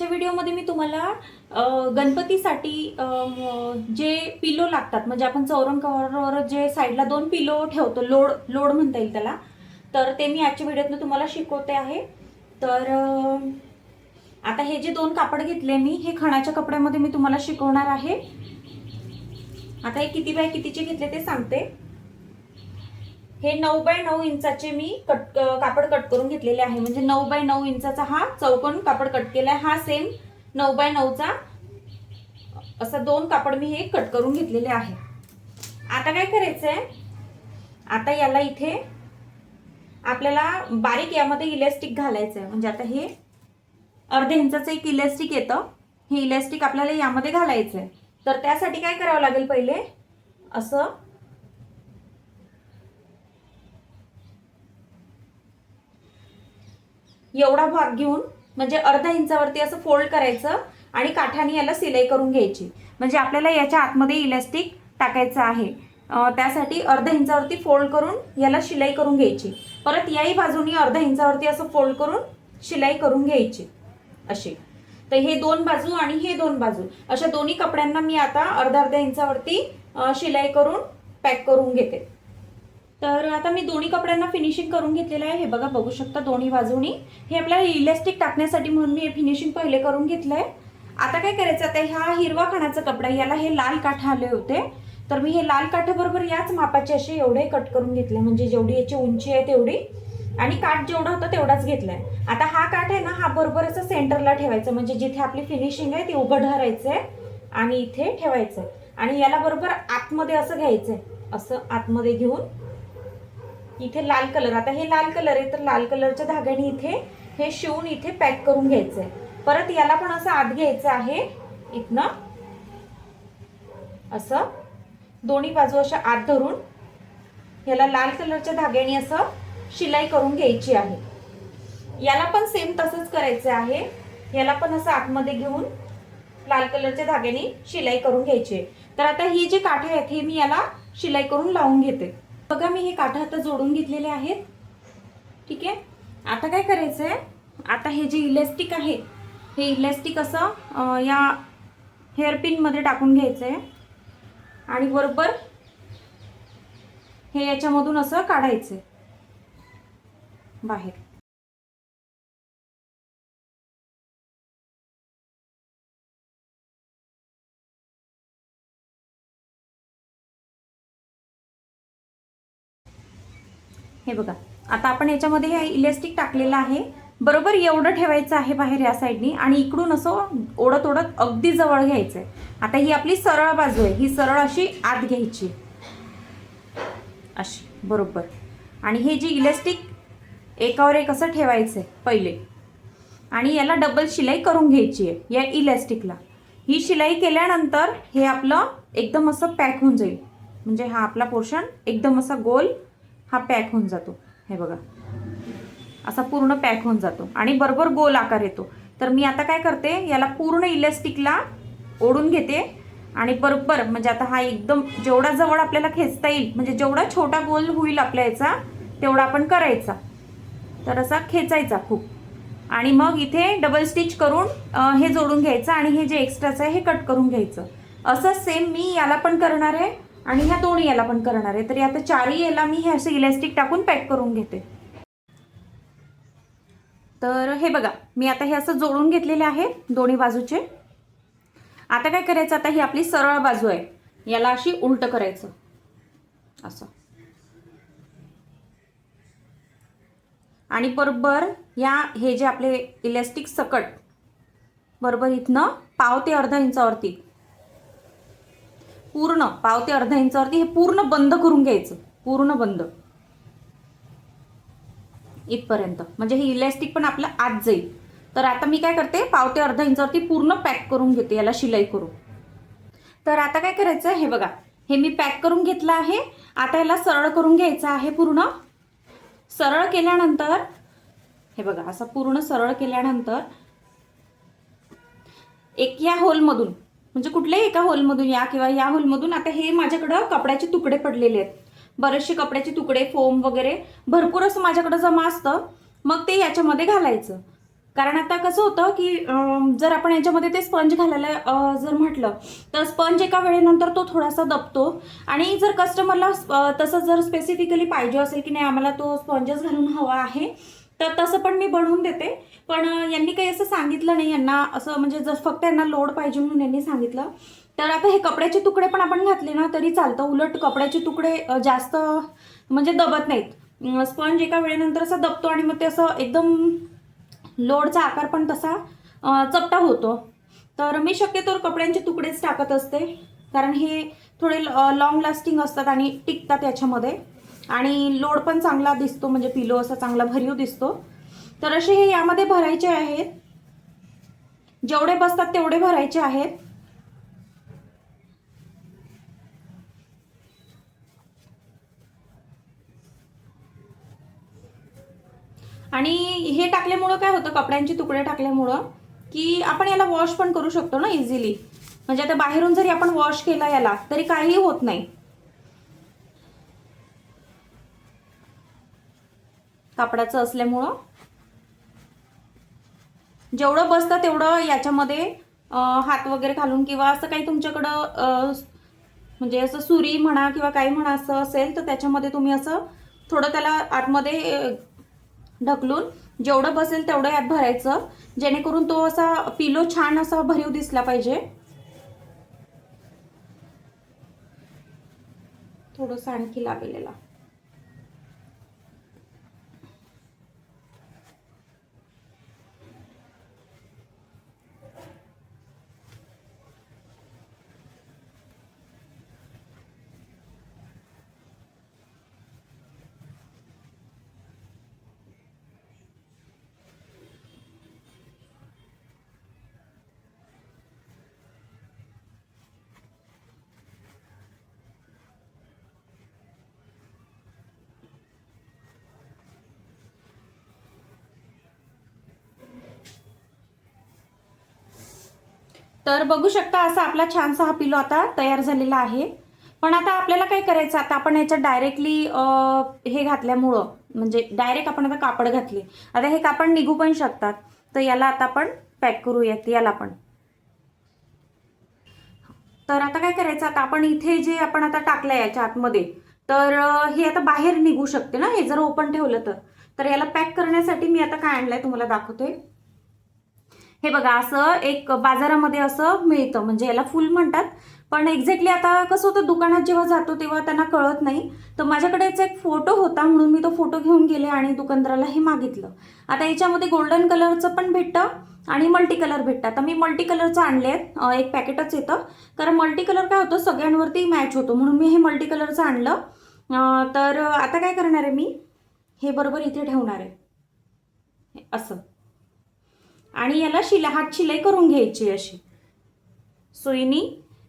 आजच्या व्हिडिओमध्ये मी तुम्हाला गणपतीसाठी जे पिलो लागतात म्हणजे आपण चौरंग कव्हरवर जे साईडला दोन पिलो ठेवतो लोड लोड म्हणता येईल त्याला तर ते मी आजच्या व्हिडिओतनं तुम्हाला शिकवते आहे. तर आता हे जे दोन कापड घेतले मी हे खणाच्या कपड्यामध्ये मी तुम्हाला शिकवणार आहे. आता हे किती बाय कितीचे घेतले ते सांगते. हे नऊ बाय नऊ इंचाचे मी कट कापड कट करून घेतलेले आहे. म्हणजे नऊ बाय नऊ इंचाचा हा चौकोन कापड कट केलाय. हा सेम नऊ बाय नऊचा असा दोन कापड मी हे कट करून घेतलेले आहे. आता काय करायचंय? आता याला इथे आपल्याला बारीक यामध्ये इलेस्टिक घालायचं आहे म्हणजे आता हे अर्ध्या इंचाचं एक इलेस्टिक येतं. हे इलेस्टिक आपल्याला यामध्ये घालायचं आहे तर त्यासाठी काय करावं लागेल पहिले? असं एवढा भाग घेऊन म्हणजे अर्धा इंचावरती असं फोल्ड करायचं आणि काठाने याला सिलाई करून घ्यायची. म्हणजे आपल्याला याच्या आतमध्ये इलास्टिक टाकायचं आहे. त्यासाठी अर्धा इंचावरती फोल्ड करून याला शिलाई करून घ्यायची. परत याही बाजूनी अर्धा इंचावरती असं फोल्ड करून शिलाई करून घ्यायची. अशी. तर हे दोन बाजू आणि हे दोन बाजू. अशा दोन्ही कपड्यांना मी आता अर्धा अर्ध्या इंचावरती शिलाई करून पॅक करून घेते. तर आता मी दोन्ही कपड्यांना फिनिशिंग करून घेतलेलं आहे. हे बघा बघू शकता दोन्ही बाजूनी. हे आपल्याला इलेस्टिक टाकण्यासाठी म्हणून मी हे फिनिशिंग पहिले करून घेतलं आहे आता काय करायचं? आता ह्या हिरवा खाण्याचा कपडा याला हे लाल काठ आले होते. तर मी हे लाल काठाबरोबर याच मापाचे असे एवढे कट करून घेतले. म्हणजे जेवढी याची उंची आहे तेवढी. आणि काठ जेवढा होता तेवढाच घेतलाय. आता हा काठ आहे ना हा बरोबर असं सेंटरला ठेवायचं. म्हणजे जिथे आपली फिनिशिंग आहे ती उभं धरायचंय आणि इथे ठेवायचं आणि याला बरोबर आतमध्ये असं घ्यायचं आहे असं आतमध्ये घेऊन इथे लाल कलर. आता हे लाल कलर आहे तर लाल कलरच्या धाग्याने इथे हे शिवून इथे पॅक करून घ्यायचंय. परत याला पण असं आत घ्यायचं आहे. इथनं असं दोन्ही बाजू अशा आत धरून याला लाल कलरच्या धाग्याने असं शिलाई करून घ्यायची आहे. याला पण सेम तसंच करायचं आहे. याला पण असं आतमध्ये घेऊन लाल कलरच्या धाग्याने शिलाई करून घ्यायची आहे. तर आता ही जी काठी आहेत हे मी याला शिलाई करून लावून घेते. बघा मी हे काठं आता जोडून घेतलेले आहेत. ठीक आहे? आता काय करायचं आहे आता हे जे इलेस्टिक आहे हे इलेस्टिक असं या हेअरपिनमध्ये टाकून घ्यायचं आहे आणि बरोबर हे याच्यामधून असं काढायचं आहे बाहेर. हे बघा आता आपण याच्यामध्ये हे इलेस्टिक टाकलेलं आहे. बरोबर एवढं ठेवायचं आहे बाहेर या साईडनी आणि इकडून असं ओढत ओढत अगदी जवळ घ्यायचं आहे आता ही आपली सरळ बाजू आहे ही सरळ अशी आत घ्यायची अशी बरोबर. आणि हे जी इलेस्टिक एकावर एक असं ठेवायचं आहे पहिले. आणि याला डबल शिलाई करून घ्यायची आहे या इलेस्टिकला ही शिलाई केल्यानंतर हे आपलं एकदम असं पॅक होऊन जाईल. म्हणजे हा आपला पोर्शन एकदम असा गोल हा पॅक होऊन जातो. हे बघा. असा पूर्ण पॅक होऊन जातो. आणि बरोबर गोल आकार येतो. तर मी आता काय करते याला पूर्ण इलेस्टिकला ओढून घेते. आणि बरोबर म्हणजे आता हा एकदम जेवढा जवळ आपल्याला खेचता येईल म्हणजे जेवढा छोटा गोल होईल आपल्या याचा तेवढा आपण करायचा. तर असा खेचायचा खूप. आणि मग इथे डबल स्टिच करून हे जोडून घ्यायचं आणि हे जे एक्स्ट्राचं आहे हे कट करून घ्यायचं. असं सेम मी याला पण करणार आहे. आणि ह्या दोन याला पण करणार आहे. तर आता चारही याला मी हे असं इलॅस्टिक टाकून पॅक करून घेते. तर हे बघा मी आता हे असं जोडून घेतलेले आहे दोन्ही बाजूचे. आता काय करायचं? आता ही आपली सरळ बाजू आहे. याला अशी उलट करायचं. असं. आणि बरोबर या हे जे आपले इलॅस्टिक सकट बरोबर इथनं पाव ते अर्धा इंचावरती. पूर्ण पावते अर्धा इंचावरती हे पूर्ण बंद करून घ्यायचं. पूर्ण बंद. इथपर्यंत. म्हणजे हे इलॅस्टिक पण आपलं आत जाईल. तर आता मी काय करते पावते अर्धा इंचावरती पूर्ण पॅक करून घेते याला शिलाई करून. तर आता काय करायचं हे बघा. हे मी पॅक करून घेतलं आहे. आता याला सरळ करून घ्यायचं आहे पूर्ण. सरळ केल्यानंतर हे बघा असं पूर्ण सरळ केल्यानंतर एक या होलमधून म्हणजे कुठल्याही एका होलमधून या किंवा या होलमधून आता हे माझ्याकडं कपड्याचे तुकडे पडलेले आहेत. बरेचसे कपड्याचे तुकडे फोम वगैरे भरपूर असं माझ्याकडं जमा असतं. मग ते याच्यामध्ये घालायचं. कारण आता कसं होतं की जर आपण याच्यामध्ये ते स्पंज घालायला जर म्हटलं तर स्पंज एका वेळेनंतर तो थोडासा दबतो. आणि जर कस्टमरला तसं जर स्पेसिफिकली पाहिजे असेल की नाही आम्हाला तो स्पंजच घालून हवा आहे तर तसं पण मी बनवून देते. पण यांनी काही असं सांगितलं नाही. यांना असं म्हणजे जर फक्त यांना लोड पाहिजे म्हणून यांनी सांगितलं. तर आता हे कपड्याचे तुकडे पण आपण घातले ना तरी चालतं. उलट कपड्याचे तुकडे जास्त म्हणजे दबत नाहीत. स्पंज एका वेळेनंतर असं दबतो आणि मग ते असं एकदम लोडचा आकार पण तसा चपटा होतो. तर मी शक्यतोवर कपड्यांचे तुकडेच टाकत असते. कारण हे थोडे लॉंग लास्टिंग असतात आणि टिकतात याच्यामध्ये. आणि लोड पण चांगला दिसतो म्हणजे पिलो असा चांगला भरीव दिसतो. तर असे हे यामध्ये भरायचे आहेत. जेवढे बसतात तेवढे भरायचे आहेत. आणि हे टाकल्यामुळं काय होतं कपड्यांचे तुकडे टाकल्यामुळं की आपण याला वॉश पण करू शकतो ना इझिली म्हणजे आता बाहेरून जरी आपण वॉश केला याला तरी काहीही होत नाही. कापडाचं असल्यामुळं. जेवढं बसतं तेवढं याच्यामध्ये हात वगैरे घालून किंवा असं काही तुमच्याकडं म्हणजे असं सुरी म्हणा किंवा काही म्हणा असं असेल तर त्याच्यामध्ये तुम्ही असं थोडं त्याला आतमध्ये ढकलून जेवढं बसेल तेवढं यात भरायचं. जेणेकरून तो असा पिलो छान असा भरीव दिसला पाहिजे. थोडंसं आणखी लागलेला तर बघू शकता असा आपला छानसा हा पिलो आता तयार झालेला आहे. पण आता आपल्याला काय करायचं? आता आपण याच्यात डायरेक्टली हे घातल्यामुळं म्हणजे डायरेक्ट आपण आता कापड घातले. आता हे कापड निघू पण शकतात. तर याला आता आपण पॅक करूयात. याला पण. तर आता काय करायचं? आता आपण इथे जे आपण आता टाकलं याच्या आतमध्ये तर हे आता बाहेर निघू शकते ना? हे जर ओपन ठेवलं तर. तर याला पॅक करण्यासाठी मी आता काय आणलंय? तुम्हाला दाखवते. हे बघा असं एक बाजारामध्ये असं मिळतं. म्हणजे याला फुल म्हणतात. पण एक्झॅक्टली आता कसं होतं दुकानात जेव्हा जातो तेव्हा त्यांना कळत नाही. तर माझ्याकडेच एक फोटो होता म्हणून मी तो फोटो घेऊन गेले आणि दुकानदाराला हे मागितलं. आता याच्यामध्ये गोल्डन कलरचं पण भेटतं आणि मल्टी कलर भेटतं. आता मी मल्टी कलरचं आणले आहेत एक पॅकेटच येतं. कारण मल्टी कलर काय होतं सगळ्यांवरती मॅच होतो. म्हणून मी हे मल्टी कलरचं आणलं तर आता काय करणार आहे मी? हे बरोबर इथे ठेवणार आहे. हे असं. आणि याला शिला हात शिलाई करून घ्यायची अशी. सुईनी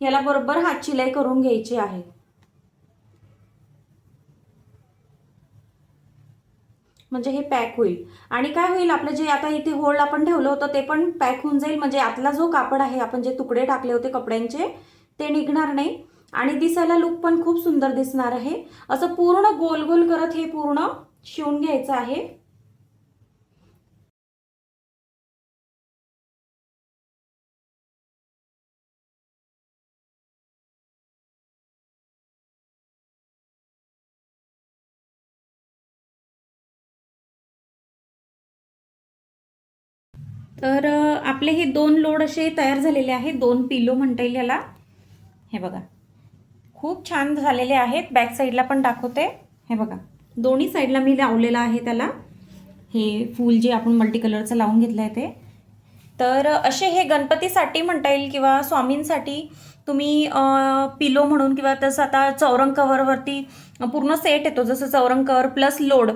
याला बरोबर हात शिलाई करून घ्यायची आहे. म्हणजे हे पॅक होईल. आणि काय होईल आपलं जे आता इथे होल्ड आपण ठेवलं होतं ते पण पॅक होऊन जाईल. म्हणजे आतला जो कापड आहे आपण जे तुकडे टाकले होते कपड्यांचे ते निघणार नाही. आणि दिसायला लुक पण खूप सुंदर दिसणार आहे. असं पूर्ण गोल गोल करत हे पूर्ण शिवून घ्यायचं आहे. तर आपले हे दोन लोड असे तयार झालेले आहेत दोन पिलो म्हणता येईल याला. हे बघा. खूप छान झालेले आहेत. बॅक साईडला पण दाखवते. हे बघा. दोन्ही साईडला मी लावलेलं आहे त्याला. हे फूल जे आपण मल्टी कलरचं लावून घेतलं आहे ते. तर असे हे गणपतीसाठी म्हणता येईल किंवा स्वामींसाठी तुम्ही पिलो म्हणून किंवा तसं आता चौरंग कवरवरती पूर्ण सेट येतो. जसं चौरंग cover plus load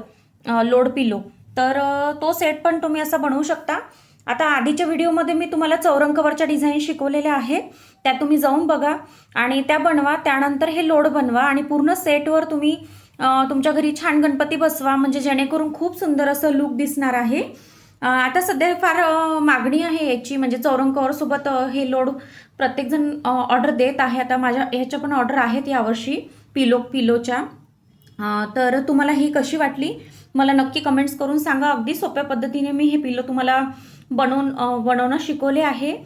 load pillow. तर तो सेट पण तुम्ही असा बनवू शकता. आता आधीच्या व्हिडिओमध्ये मी तुम्हाला चौरंकवरच्या डिझाईन शिकवलेल्या आहेत. त्या तुम्ही जाऊन बघा आणि त्या बनवा त्यानंतर हे लोड बनवा आणि पूर्ण सेटवर तुम्ही तुमच्या घरी छान गणपती बसवा म्हणजे जेणेकरून खूप सुंदर असं लुक दिसणार आहे. आता सध्या फार मागणी आहे याची म्हणजे चौरंकवरसोबत हे लोड प्रत्येकजण ऑर्डर देत आहे. आता माझ्या ह्याच्या पण ऑर्डर आहेत यावर्षी पिलो पिलोच्या. तर तुम्हाला ही कशी वाटली? मला नक्की कमेंट्स करून सांगा. अगदी सोप्या पद्धतीने मी हे पिलो तुम्हाला बनवून बनवणं शिकवले आहे.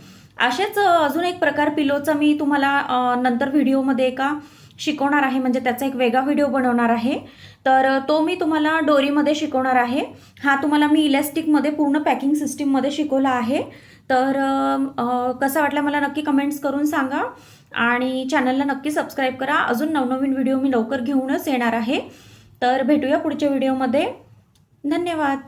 असेच अजून एक प्रकार पिलोचा मी तुम्हाला नंतर व्हिडिओमध्ये एका शिकवणार आहे. म्हणजे त्याचा एक वेगळा व्हिडिओ बनवणार आहे. तर तो मी तुम्हाला डोरीमध्ये शिकवणार आहे. हा तुम्हाला मी इलॅस्टिकमध्ये पूर्ण पॅकिंग सिस्टीममध्ये शिकवला आहे. तर कसा वाटला मला नक्की कमेंट्स करून सांगा. आणि चॅनलला नक्की सबस्क्राईब करा. अजून नवनवीन व्हिडिओ मी लवकर घेऊनच येणार आहे. तर भेटूया पुढच्या व्हिडिओमध्ये. धन्यवाद.